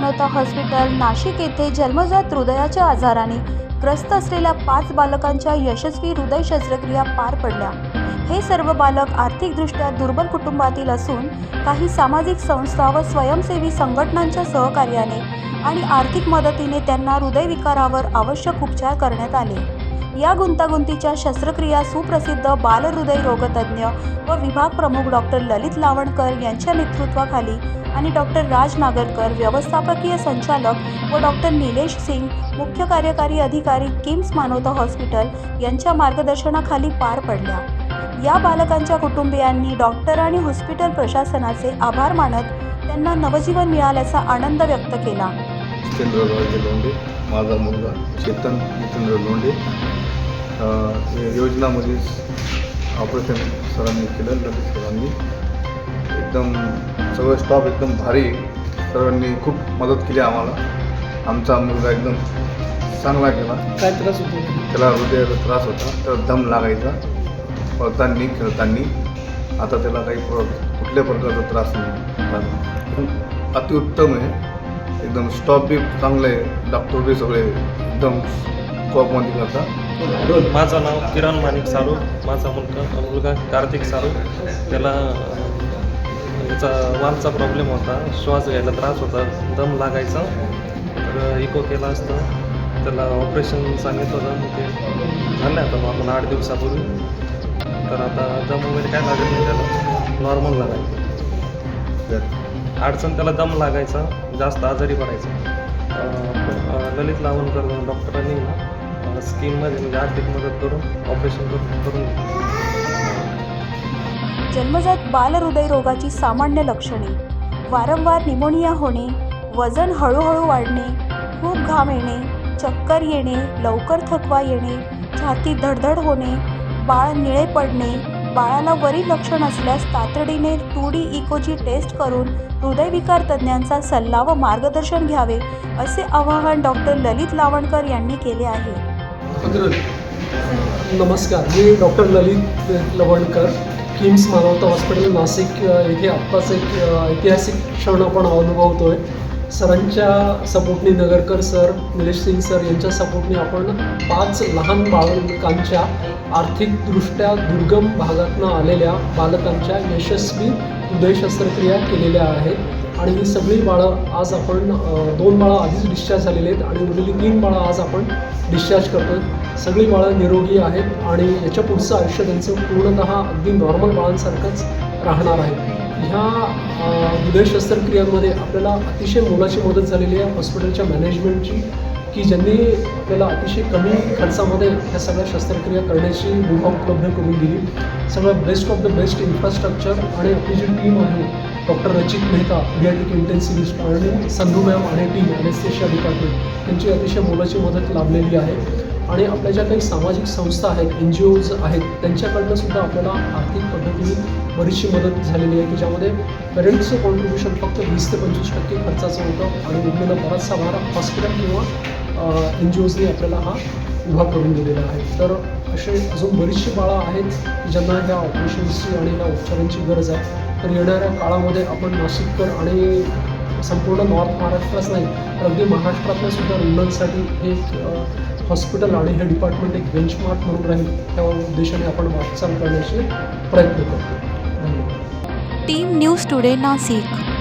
मानवता हॉस्पिटल नाशिक येथे जन्मजात हृदयाच्या आजाराने ग्रस्त असलेल्या पाच बालकांच्या यशस्वी हृदय शस्त्रक्रिया पार पडल्या. हे सर्व बालक आर्थिकदृष्ट्या दुर्बल कुटुंबातील असून काही सामाजिक संस्था व स्वयंसेवी संघटनांच्या सहकार्याने आणि आर्थिक मदतीने त्यांना हृदयविकारावर आवश्यक उपचार करण्यात आले. या गुंतागुंतीच्या शस्त्रक्रिया सुप्रसिद्ध बालहृदय रोगतज्ञ व विभाग प्रमुख डॉक्टर ललित लावणकर यांच्या नेतृत्वाखाली आणि डॉक्टर राज नागरकर व्यवस्थापकीय संचालक व डॉक्टर निलेश सिंग मुख्य कार्यकारी अधिकारी किम्स मानवता हॉस्पिटल यांच्या मार्गदर्शनाखाली पार पडल्या. या बालकांच्या कुटुंबियांनी डॉक्टर आणि हॉस्पिटल प्रशासनाचे आभार मानत त्यांना नवजीवन मिळाल्याचा आनंद व्यक्त केला. लोंढे माझा मुलगा चेतन जितेंद्र लोंढे योजनामध्ये ऑपरेशन सरांनी केलं ललित सरांनी. एकदम सगळं स्टॉप एकदम भारी. सर्वांनी खूप मदत केली आम्हाला. आमचा मुलगा एकदम चांगला गेला काय त्रास होतो? त्याला हृदयाचा त्रास होता. तर दम लागायचा. पळताना खेळताना. आता त्याला काही कुठल्या प्रकारचा त्रास नाही. अतिउत्तम आहे. एकदम स्टॉप बी चांगलं आहे. डॉक्टर बी सगळे एकदम कॉपमध्ये करतात. माझं नाव किरण माणिक सारू माझा मुलगा मुलगा कार्तिक सारू त्याला त्याचा याचा वालचा प्रॉब्लेम होता. श्वास घ्यायला त्रास होता. दम लागायचा. तर इको केला असतं. त्याला ऑपरेशन सांगितलं होतं. मग ते झालं आता. आपण आठ दिवसापूर्वी. तर आता दम वगैरे काय लागत नाही त्याला. नॉर्मल लागायचं अडचण त्याला दम लागायचा. जास्त आजारी पडायचा. ललित लावणकर डॉक्टरांनी स्कीममध्ये म्हणजे आर्थिक मदत करून ऑपरेशन करून जन्मजात बालहृदय रोगाची सामान्य लक्षणे. वारंवार निमोनिया होणे वजन हळूहळू वाढणे खूप घाम येणे चक्कर येणे लवकर थकवा येणे छाती धडधड होणे बाळ निळे पडणे बाळाला वरील लक्षण असल्यास तातडीने टू डी इकोची टेस्ट करून हृदयविकार तज्ज्ञांचा सल्ला व मार्गदर्शन घ्यावे असे आवाहन डॉक्टर ललित लावणकर यांनी केले आहे. अग्रज नमस्कार. मी डॉक्टर ललित लवणकर किम्स मानवता हॉस्पिटल नाशिक येथे आत्ताच एक ऐतिहासिक क्षण आपण अनुभवतो आहे सरांच्या सपोर्टनी नगरकर सर निलेश सिंग सर यांच्या सपोर्टनी आपण पाच लहान बालकांच्या आर्थिकदृष्ट्या दुर्गम भागातनं आलेल्या बालकांच्या यशस्वी हृदय शस्त्रक्रिया केलेल्या आहेत. आणि ही सगळी बाळं आज आपण दोन बाळं आधीच डिस्चार्ज झालेली आहेत आणि उरलेली तीन बाळं आज आपण डिस्चार्ज करतो सगळी बाळं निरोगी आहेत आणि याच्या पुढचं आयुष्य त्यांचं पूर्णतः अगदी नॉर्मल बाळांसारखंच राहणार आहे. ह्या हृदय शस्त्रक्रियांमध्ये आपल्याला अतिशय मोलाची मदत झालेली आहे. हॉस्पिटलच्या मॅनेजमेंटची की ज्यांनी आपल्याला अतिशय कमी खर्चामध्ये ह्या सगळ्या शस्त्रक्रिया करण्याची मुभा उपलब्ध करून दिली. सगळं best of the best infrastructure आणि आपली जी टीम आहे डॉक्टर रचित मेहता पीडियाट्रिक इंटेन्सिव्हिस्ट आणि संधू मॅम आणि टीम अनेस्थेशिया डिपार्टमेंट त्यांची अतिशय मोलाची मदत लाभलेली आहे. आणि आपल्या ज्या काही सामाजिक संस्था आहेत एन जी ओज आहेत त्यांच्याकडनं सुद्धा आपल्याला आर्थिक पद्धतीने बरीचशी मदत झालेली आहे. की ज्यामध्ये पेरेंट्सचं कॉन्ट्रीब्युशन फक्त वीस ते पंचवीस टक्के खर्चाचं होतं आणि उरलेला बराचसा भार हॉस्पिटल किंवा एन जी ओजनी आपल्याला हा उभा करून दिलेला आहे. तर असे अजून बरीचशी बाळा आहेत की ज्यांना ह्या ऑपरेशन्सची आणि ह्या उपचारांची गरज आहे. तर येणाऱ्या काळामध्ये आपण नाशिककर आणि संपूर्ण नॉर्थ महाराष्ट्राच नाही तर अगदी महाराष्ट्रातल्या सुद्धा रुग्णांसाठी हे हॉस्पिटल आणि हे डिपार्टमेंट एक बेंचमार्क म्हणून राहील त्या उद्देशाने आपण वाटचाल करण्याचे प्रयत्न करतो. धन्यवाद. Team news today Nashik.